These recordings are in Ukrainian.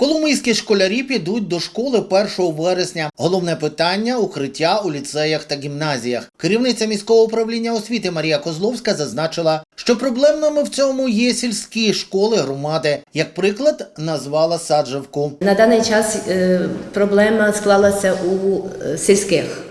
Коломийські школярі підуть до школи 1 вересня. Головне питання укриття у ліцеях та гімназіях. Керівниця міського управління освіти Марія Козловська зазначила, що проблемними в цьому є сільські школи громади. Як приклад, назвала Саджавку. На даний час е, проблема склалася у е, сільських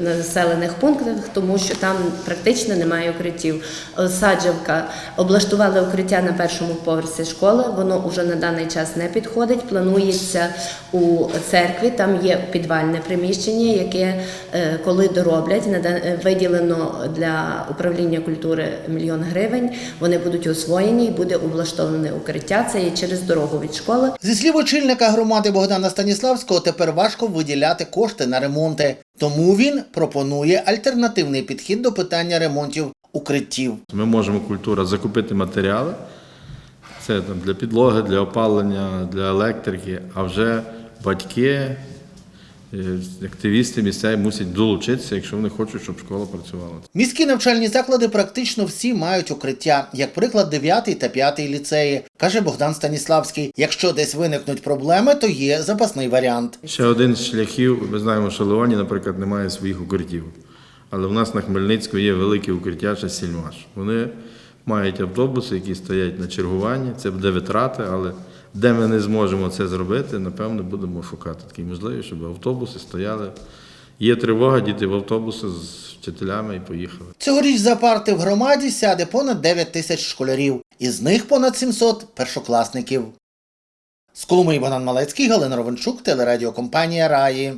населених пунктах, тому що там практично немає укриттів. Е, Саджавка облаштували укриття на першому поверсі школи. Воно вже на даний час не підходить. Планується у церкві. Там є підвальне приміщення, яке е, коли дороблять, е, виділено для управління культури мільйон гривень. Вони будуть освоєні і буде облаштоване укриття. Це є через дорогу від школи. Зі слів очільника громади Богдана Станіславського, тепер важко виділяти кошти на ремонти. Тому він пропонує альтернативний підхід до питання ремонтів укриттів. Ми можемо культура закупити матеріали. Це там для підлоги, для опалення, для електрики, а вже батьки, активісти місцеві мусять долучитися, якщо вони хочуть, щоб школа працювала. Міські навчальні заклади практично всі мають укриття, як приклад 9 та 5 ліцеї, каже Богдан Станіславський. Якщо десь виникнуть проблеми, то є запасний варіант. Ще один з шляхів, ми знаємо, що Леоні, наприклад, немає своїх укриттів. Але в нас на Хмельницьку є велике укриття ще Сільмаш. Вони мають автобуси, які стоять на чергуванні. Це буде витрати, але де ми не зможемо це зробити, напевно, будемо шукати такі можливість, щоб автобуси стояли. Є тривога, діти в автобуси з вчителями і поїхали. Цьогоріч за парти в громаді сяде понад 9 тисяч школярів, із них понад 700 першокласників. З Коломиї Богдан Малецький, Галина Ровенчук, телерадіокомпанія Раї.